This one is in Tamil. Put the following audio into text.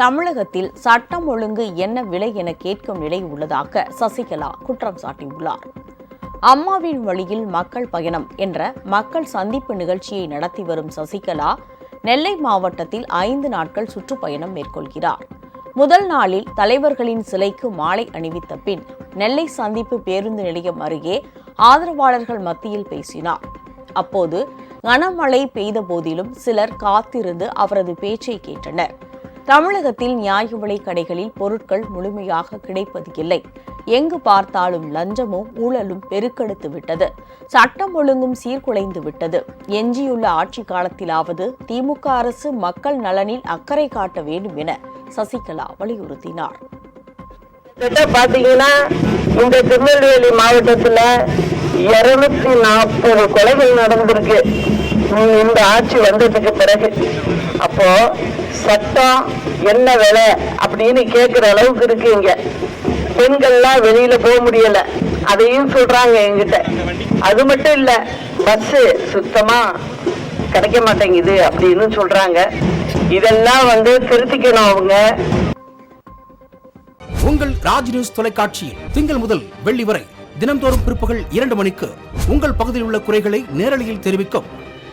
தமிழகத்தில் சட்டம் ஒழுங்கு என்ன விலை என கேட்கும் நிலை உள்ளதாக சசிகலா குற்றம் சாட்டியுள்ளார். அம்மாவின் வழியில் மக்கள் பயணம் என்ற மக்கள் சந்திப்பு நிகழ்ச்சியை நடத்தி வரும் சசிகலா நெல்லை மாவட்டத்தில் ஐந்து நாட்கள் சுற்றுப்பயணம் மேற்கொள்கிறார். முதல் நாளில் தலைவர்களின் சிலைக்கு மாலை அணிவித்த பின் நெல்லை சந்திப்பு பேருந்து நிலையம் அருகே ஆதரவாளர்கள் மத்தியில் பேசினார். அப்போது கனமழை பெய்த போதிலும் சிலர் காத்திருந்து அவரது பேச்சை கேட்டனர். தமிழகத்தில் நியாய விலைக் கடைகளில் பொருட்கள் முழுமையாக கிடைப்பது இல்லை. எங்கு பார்த்தாலும் லஞ்சமும் ஊழலும் பெருக்கெடுத்து விட்டது. சட்டம் ஒழுங்கும் சீர்குலைந்து விட்டது. எஞ்சியுள்ள ஆட்சி காலத்திலாவது திமுக அரசு மக்கள் நலனில் அக்கறை காட்ட வேண்டும் என சசிகலா வலியுறுத்தினார். பாத்தீங்கன்னா இந்த திருநெல்வேலி மாவட்டத்துல இருநூத்தி நாற்பது கொலைகள் நடந்திருக்கு. இந்த ஆட்சி வந்ததுக்கு பிறகு அப்போ சட்டம் என்ன விலை அப்படின்னு கேட்குற அளவுக்கு இருக்கு இங்க. பெண்கள்லாம் வெளியில போக முடியல. அதையும் சொல்றாங்க என்கிட்ட. அது மட்டும் இல்ல பஸ் சுத்தமா கிடைக்க மாட்டேங்குது அப்படின்னு சொல்றாங்க. இதெல்லாம் வந்து திருத்திக்கணும் அவங்க. உங்கள் ராஜ் நியூஸ் தொலைக்காட்சியில் திங்கள் முதல் வெள்ளி வரை தினம்தோறும் பிற்பகல் இரண்டு மணிக்கு உங்கள் பகுதியில் உள்ள குறைகளை நேரலையில் தெரிவிக்கும்